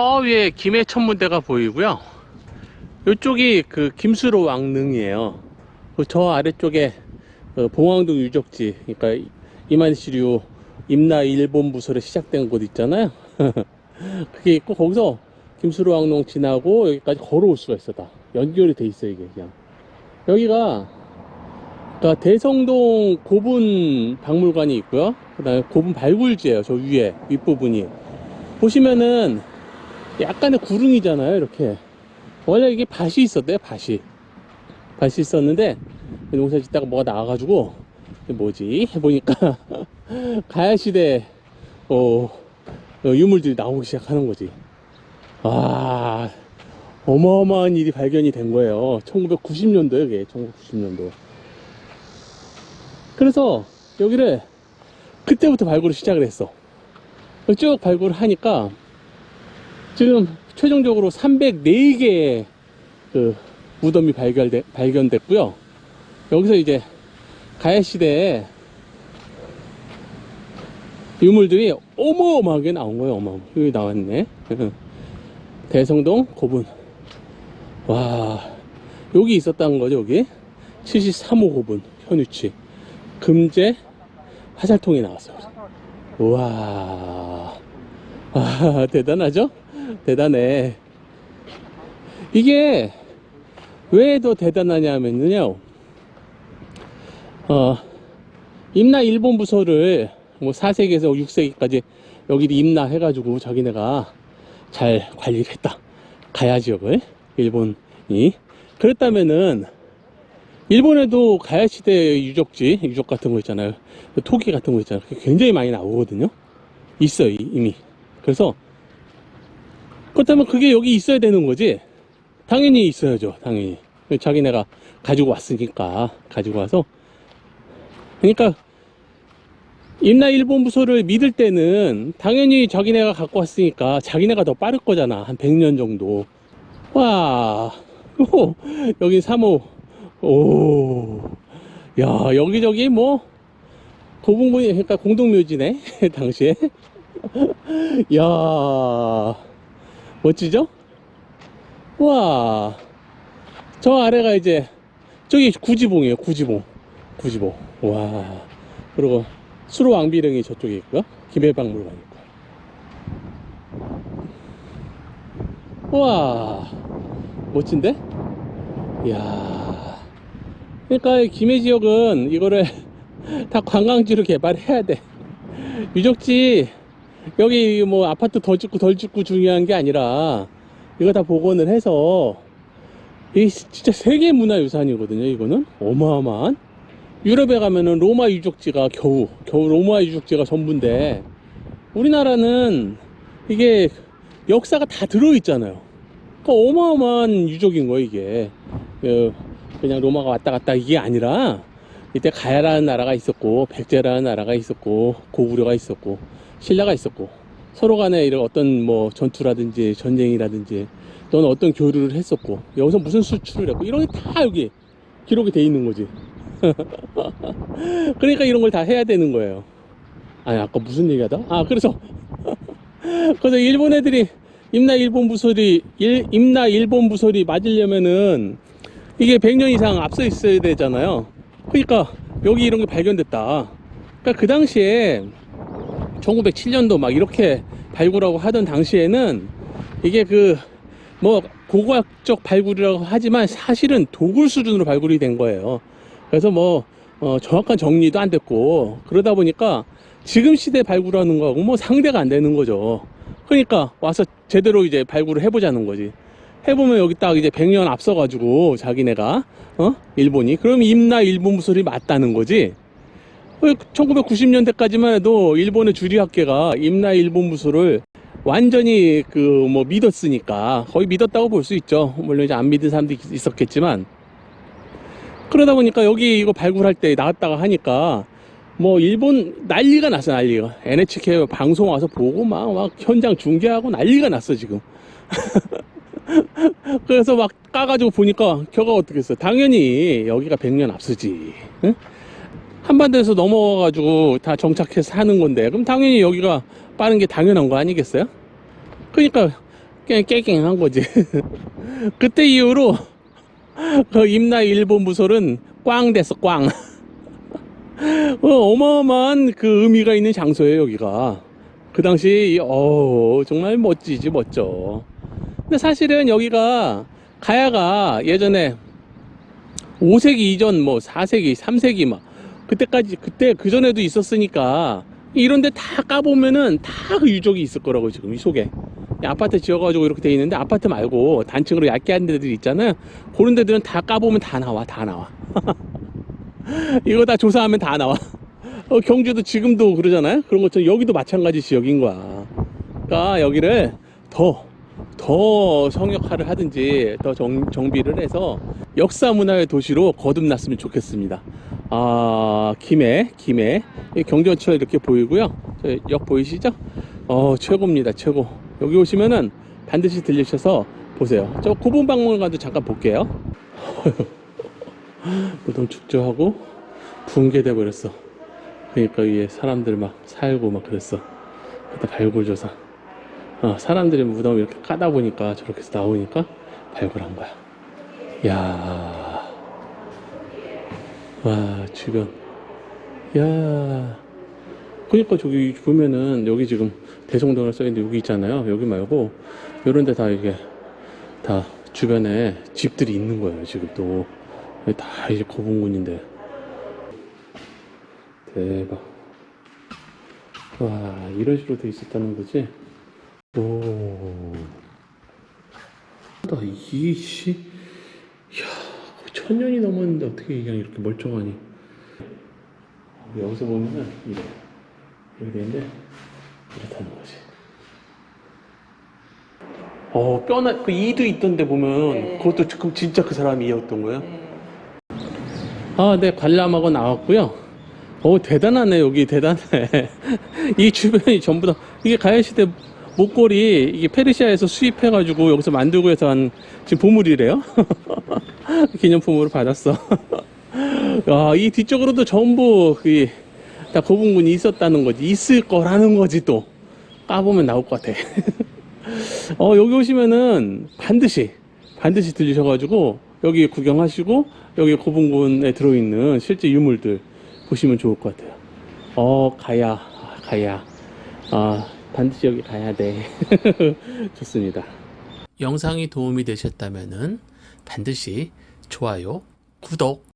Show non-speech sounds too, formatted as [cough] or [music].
저 위에 김해 천문대가 보이고요. 이쪽이 그 김수로 왕릉이에요. 그저 아래쪽에 어, 봉황동 유적지, 그러니까 이만시류 임나 일본 부설에 시작된 곳 있잖아요. [laughs] 그게 있고 거기서 김수로 왕릉 지나고 여기까지 걸어올 수가 있어 다 연결이 돼 있어 이게 그냥 여기가 그러니까 대성동 고분 박물관이 있고요. 그 다음에 고분 발굴지예요. 저 위에 윗부분이 보시면은 약간의 구릉이잖아요. 이렇게 원래 이게 밭이 있었대요. 밭이 밭이 있었는데 농사 짓다가 뭐가 나와가지고 뭐지 해보니까 [laughs] 가야시대 어, 어, 유물들이 나오기 시작하는 거지. 아 어마어마한 일이 발견이 된 거예요. 1990년도에 이게 1990년도. 그래서 여기를 그때부터 발굴을 시작을 했어. 쭉 발굴을 하니까 지금 최종적으로 304개의 그 무덤이 발견돼, 발견됐고요. 여기서 이제 가야시대에 유물들이 어마어마하게 나온 거예요. 어마어마. 여기 나왔네. [laughs] 대성동 고분. 와, 여기 있었다는 거죠, 여기. 73호 고분, 현유치. 금제 화살통이 나왔어요. 우와. 아, [laughs] 대단하죠? 대단해. 이게 왜 더 대단하냐면요. 어, 임나 일본 부서를 뭐 4세기에서 6세기까지 여기 임나 해가지고 자기네가 잘 관리를 했다. 가야 지역을 일본이 그랬다면은 일본에도 가야 시대 유적지 유적 같은 거 있잖아요. 그 토기 같은 거 있잖아요. 굉장히 많이 나오거든요. 있어요 이- 이미. 그래서 그렇다면 그게 여기 있어야 되는 거지. 당연히 있어야죠. 당연히. 자기네가 가지고 왔으니까 가지고 와서 그러니까 임나 일본 부서를 믿을 때는 당연히 자기네가 갖고 왔으니까 자기네가 더 빠를 거잖아. 한 100년 정도. 와, 오, 여기 3호. 오, 야, 여기저기 뭐, 고분군이, 그러니까 공동묘지네. [laughs] 당시에. 야 멋지죠? 와, 저 아래가 이제, 저기 구지봉이에요. 구지봉. 구지봉. 와, 그리고 수로 왕비릉이 저쪽에 있고요. 김해박물관 있고. 와, 멋진데? 이야. 그러니까 이 김해 지역은 이거를 [laughs] 다 관광지로 개발해야 돼. 유적지, 여기 뭐 아파트 더 짓고 덜 짓고 중요한 게 아니라 이거 다 복원을 해서 이 진짜 세계 문화유산이거든요. 이거는 어마어마한. 유럽에 가면은 로마 유적지가 겨우 겨우 로마 유적지가 전부인데 우리나라는 이게 역사가 다 들어있잖아요. 그러니까 어마어마한 유적인 거예요 이게 그 그냥 로마가 왔다 갔다 이게 아니라 이때 가야라는 나라가 있었고 백제라는 나라가 있었고 고구려가 있었고 신라가 있었고 서로 간에 이런 어떤 뭐 전투라든지 전쟁이라든지 또는 어떤 교류를 했었고 여기서 무슨 수출을 했고 이런 게 다 여기 기록이 돼 있는 거지 [laughs] 그러니까 이런 걸 다 해야 되는 거예요. 아니, 아까 무슨 얘기 하다? 아, 그래서, [laughs] 그래서 일본 애들이, 임나 일본 부설이, 일, 임나 일본 부설이 맞으려면은, 이게 100년 이상 앞서 있어야 되잖아요. 그러니까, 여기 이런 게 발견됐다. 그러니까 그 당시에, 1907년도 막 이렇게 발굴하고 하던 당시에는, 이게 그, 뭐, 고고학적 발굴이라고 하지만 사실은 도굴 수준으로 발굴이 된 거예요. 그래서 뭐 어, 정확한 정리도 안 됐고 그러다 보니까 지금 시대 발굴하는 거하고 뭐 상대가 안 되는 거죠. 그러니까 와서 제대로 이제 발굴을 해보자는 거지. 해보면 여기 딱 이제 100년 앞서가지고 자기네가 어 일본이 그럼 임나 일본 무술이 맞다는 거지. 1990년대까지만 해도 일본의 주리학계가 임나 일본 무술을 완전히 그 뭐 믿었으니까 거의 믿었다고 볼 수 있죠. 물론 이제 안 믿은 사람도 있- 있었겠지만. 그러다 보니까 여기 이거 발굴할 때 나왔다가 하니까 뭐 일본 난리가 났어 난리가. NHK 방송 와서 보고 막 막 현장 중계하고 난리가 났어 지금. [laughs] 그래서 막 까가지고 보니까 결과가 어떻게 했어? 당연히 여기가 100년 앞서지. 응? 한반도에서 넘어와가지고 다 정착해서 사는 건데 그럼 당연히 여기가 빠른 게 당연한 거 아니겠어요? 그러니까 그냥 깨갱한 거지. [laughs] 그때 이후로 [laughs] 그 임나 일본 무솔은 꽝 됐어 꽝. [laughs] 어, 어마어마한 그 의미가 있는 장소예요 여기가. 그 당시 어 정말 멋지지 멋져. 근데 사실은 여기가 가야가 예전에 5세기 이전 뭐 4세기 3세기 막 그때까지 그때 그 전에도 있었으니까 이런데 다 까보면은 다 그 유적이 있을 거라고 지금 이 속에. 이 아파트 지어가지고 이렇게 돼 있는데 아파트 말고 단층으로 얇게 한 데들 있잖아요 그런 데들은 다 까보면 다 나와 다 나와. [laughs] 이거 다 조사하면 다 나와. 어, 경주도 지금도 그러잖아요? 그런 것처럼 여기도 마찬가지 지역인 거야. 그러니까 여기를 더더 성역화를 하든지 더 정, 정비를 해서 역사 문화의 도시로 거듭났으면 좋겠습니다. 아 김해 김해 이 경전철 이렇게 보이고요. 저역 보이시죠? 어 최고입니다 최고. 여기 오시면은 반드시 들리셔서 보세요. 저 고분박물관도 잠깐 볼게요. [laughs] 무덤 축조하고 붕괴돼 버렸어. 그러니까 위에 사람들 막 살고 막 그랬어. 그때 발굴조사. 어, 사람들이 무덤 이렇게 까다 보니까 저렇게 해서 나오니까 발굴한 거야. 야, 와 주변, 야, 그러니까 저기 보면은 여기 지금 대성동을 써있는데 여기 있잖아요. 여기 말고 이런 데 다 이게 다 주변에 집들이 있는 거예요. 지금 또 다 이제 거북문인데 대박. 와 이런 식으로 돼 있었다는 거지. 오. 나 이씨, 야, 천 년이 넘었는데 어떻게 그냥 이렇게 멀쩡하니? 여기서 보면은 이래, 이렇게 되는데 이렇다는 거지. 어, 뼈나 그 이도 있던데 보면 네. 그것도 지금 진짜 그 사람이 이었던 거예요? 네. 아, 네, 관람하고 나왔고요. 오, 대단하네, 여기, 대단해. [laughs] 이 주변이 전부 다, 이게 가야시대 목걸이, 이게 페르시아에서 수입해가지고 여기서 만들고 해서 한, 지금 보물이래요? [laughs] 기념품으로 받았어. 야, [laughs] 이 뒤쪽으로도 전부, 그, 다 고분군이 있었다는 거지. 있을 거라는 거지, 또. 까보면 나올 것 같아. [laughs] 어, 여기 오시면은 반드시, 반드시 들리셔가지고, 여기 구경하시고, 여기 고분군에 들어있는 실제 유물들 보시면 좋을 것 같아요. 어, 가야, 아, 가야. 아, 반드시 여기 가야 돼. [laughs] 좋습니다. 영상이 도움이 되셨다면은 반드시 좋아요, 구독,